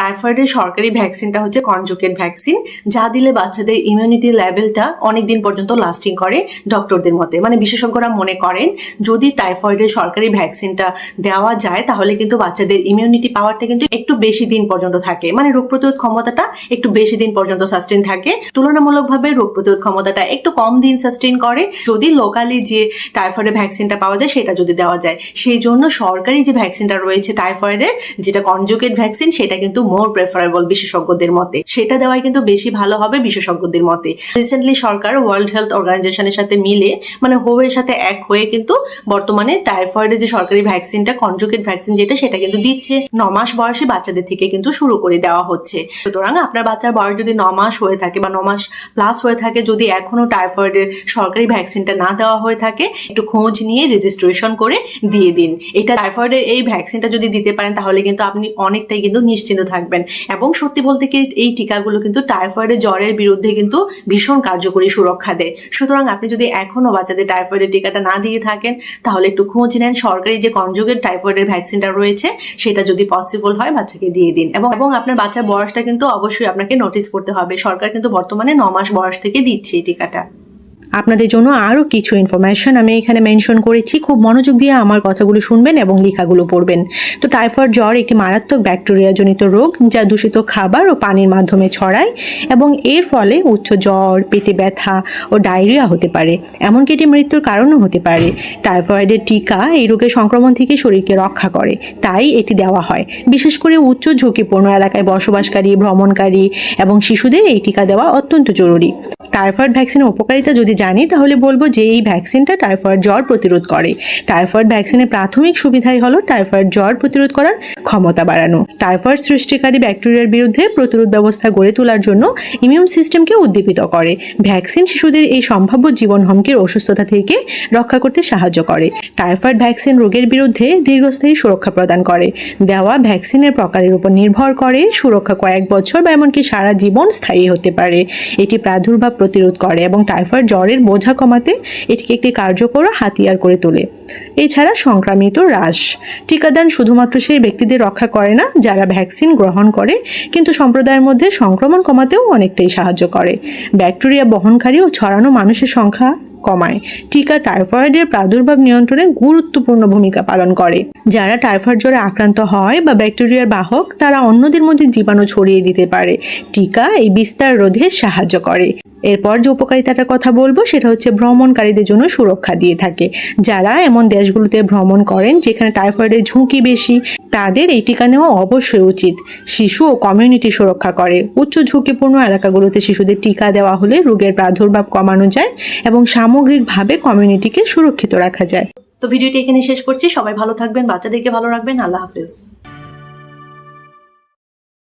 টাইফয়েডের সরকারি ভ্যাকসিনটা হচ্ছে কনজুকেট ভ্যাকসিন যা দিলে বাচ্চাদের ইমিউনিটি লেভেলটা অনেক দিন পর্যন্ত লাস্টিং করে ডক্টরদের মতে। মানে বিশেষজ্ঞরা মনে করেন, যদি টাইফয়েডের সরকারি ভ্যাকসিনটা দেওয়া যায়, তাহলে কিন্তু বাচ্চাদের ইমিউনিটি পাওয়ারটা কিন্তু একটু বেশি দিন পর্যন্ত থাকে। মানে রোগ প্রতিরোধ ক্ষমতাটা একটু বেশি দিন পর্যন্ত সাস্টেন থাকে। তুলনামূলকভাবে রোগ প্রতিরোধ ক্ষমতাটা একটু কম দিন সাস্টেন করে। যদি লোকালি যে টাইফয়েডের ভ্যাকসিনটা পাওয়া যায়, সেটা যদি দেওয়া যায়। সেই জন্য সরকারি যে ভ্যাকসিনটা রয়েছে টাইফয়েডের যেটা কনজুকেট ভ্যাকসিন সেটা কিন্তু মোর প্রেফারেবল বিশেষজ্ঞদের মতে। সেটা দেওয়াই কিন্তু বেশি ভালো হবে বিশেষজ্ঞদের মতে। রিসেন্টলি সরকার ওয়ার্ল্ড হেলথ অর্গানাইজেশনের সাথে মিলে মানে হোয়ের সাথে এক হয়ে কিন্তু বর্তমানে টাইফয়েডের যে সরকারি ভ্যাকসিনটা কনজুকেট ভ্যাকসিন যেটা, সেটা কিন্তু দিচ্ছে। ন মাস বয়সী বাচ্চাদের থেকে কিন্তু শুরু করে দেওয়া হচ্ছে। সুতরাং আপনার বাচ্চার বয়স যদি ন মাস হয়ে থাকে বা ন মাস প্লাস হয়ে থাকে, যদি এখনও টাইফয়েডের সরকারি ভ্যাকসিনটা না দেওয়া হয়ে থাকে, একটু খোঁজ নিয়ে রেজিস্ট্রেশন করে দিয়ে দিন। এটা টাইফয়েডের এই ভ্যাকসিনটা যদি দিতে পারেন, তাহলে কিন্তু আপনি অনেকটাই কিন্তু নিশ্চিন্ত থাকবেন। এবং সত্যি বলতে কি, এই টিকাগুলো কিন্তু টাইফয়েডের জ্বরের বিরুদ্ধে কিন্তু ভীষণ কার্যকরী সুরক্ষা দেয়। সুতরাং আপনি যদি এখনও বাচ্চাদের টাইফয়েডের টিকাটা না দিয়ে থাকেন, তাহলে একটু খোঁজ নেন। সরকারি যে কনজুগেট টাইফয়েডের ভ্যাকসিনটা রয়েছে, সেটা যদি পসিবল হয়, বাচ্চাকে দিয়ে দিন। এবং এবং আপনার বাচ্চার বয়সটা কিন্তু অবশ্যই আপনাকে নোটিস করতে হবে। সরকার কিন্তু বর্তমানে ন মাস বয়স থেকে দিচ্ছে এই টিকাটা। আপনাদের জন্য আরও কিছু ইনফরমেশন আমি এখানে মেনশন করেছি। খুব মনোযোগ দিয়ে আমার কথাগুলো শুনবেন এবং লেখাগুলো পড়বেন। তো টাইফয়েড জ্বর একটি মারাত্মক ব্যাকটেরিয়াজনিত রোগ যা দূষিত খাবার ও পানির মাধ্যমে ছড়ায় এবং এর ফলে উচ্চ জ্বর, পেটে ব্যথা ও ডায়রিয়া হতে পারে। এমনকি এটি মৃত্যুর কারণও হতে পারে। টাইফয়েডের টিকা এই রোগের সংক্রমণ থেকে শরীরকে রক্ষা করে, তাই এটি দেওয়া হয়। বিশেষ করে উচ্চ ঝুঁকিপূর্ণ এলাকায় বসবাসকারী, ভ্রমণকারী এবং শিশুদের এই টিকা দেওয়া অত্যন্ত জরুরি। টাইফয়েড ভ্যাকসিনের উপকারিতা যদি জানি, তাহলে বলব যে এই ভ্যাকসিনটা টাইফয়েড জ্বর প্রতিরোধ করে। টাইফয়েড ভ্যাকসিনের প্রাথমিক সুবিধাই হলো টাইফয়েড জ্বর প্রতিরোধ করার ক্ষমতা বাড়ানো। টাইফয়েড সৃষ্টিকারী ব্যাকটেরিয়ার বিরুদ্ধে প্রতিরোধ ব্যবস্থা গড়ে তোলার জন্য ইমিউন সিস্টেমকে উদ্দীপিত করে। ভ্যাকসিন শিশুদের এই সম্ভাব্য জীবন হুমকির অসুস্থতা থেকে রক্ষা করতে সাহায্য করে। টাইফয়েড ভ্যাকসিন রোগের বিরুদ্ধে দীর্ঘস্থায়ী সুরক্ষা প্রদান করে। দেওয়া ভ্যাকসিনের প্রকারের উপর নির্ভর করে সুরক্ষা কয়েক বছর বা এমনকি সারা জীবন স্থায়ী হতে পারে। এটি প্রাদুর্ভাব প্রতিরোধ করে এবং টাইফয়েড জ্বরের বোঝা কমাতে এটিকে একটি কার্যকর হাতিয়ার করে তোলে। এছাড়া সংক্রামিত হ্রাস। টিকাদান শুধুমাত্র সেই ব্যক্তিদের রক্ষা করে না, যারা ভ্যাকসিন গ্রহণ করে, কিন্তু সম্প্রদায়ের মধ্যে সংক্রমণ কমাতেও অনেকটাই সাহায্য করে। ব্যাকটেরিয়া বহনকারী ও ছড়ানো মানুষের সংখ্যা কমায়। টিকা টাইফয়েডের প্রাদুর্ভাব নিয়ন্ত্রণে গুরুত্বপূর্ণ ভূমিকা পালন করে। যারা টাইফয়েড জ্বরে আক্রান্ত হয় বা ব্যাকটেরিয়ার বাহক, তারা অন্যদের মধ্যে জীবাণু ছড়িয়ে দিতে পারে। টিকা এই বিস্তার রোধে সাহায্য করে। এরপর যে উপকারিতাটার কথা বলব, সেটা হচ্ছে ভ্রমণকারীদের জন্য সুরক্ষা দিয়ে থাকে। যারা এমন দেশগুলোতে ভ্রমণ করেন, যেখানে টাইফয়েডের ঝুঁকি বেশি, তাদের এই টিকা নেওয়া অবশ্যই উচিত। শিশু ও কমিউনিটি সুরক্ষা করে। উচ্চ ঝুঁকিপূর্ণ এলাকাগুলোতে শিশুদের টিকা দেওয়া হলে রোগের প্রাদুর্ভাব কমানো যায় এবং সামগ্রিকভাবে কমিউনিটিকে সুরক্ষিত রাখা যায়। তো ভিডিওটি এখানে শেষ করছি। সবাই ভালো থাকবেন, বাচ্চাদেরকে ভালো রাখবেন। আল্লাহ হাফিজ।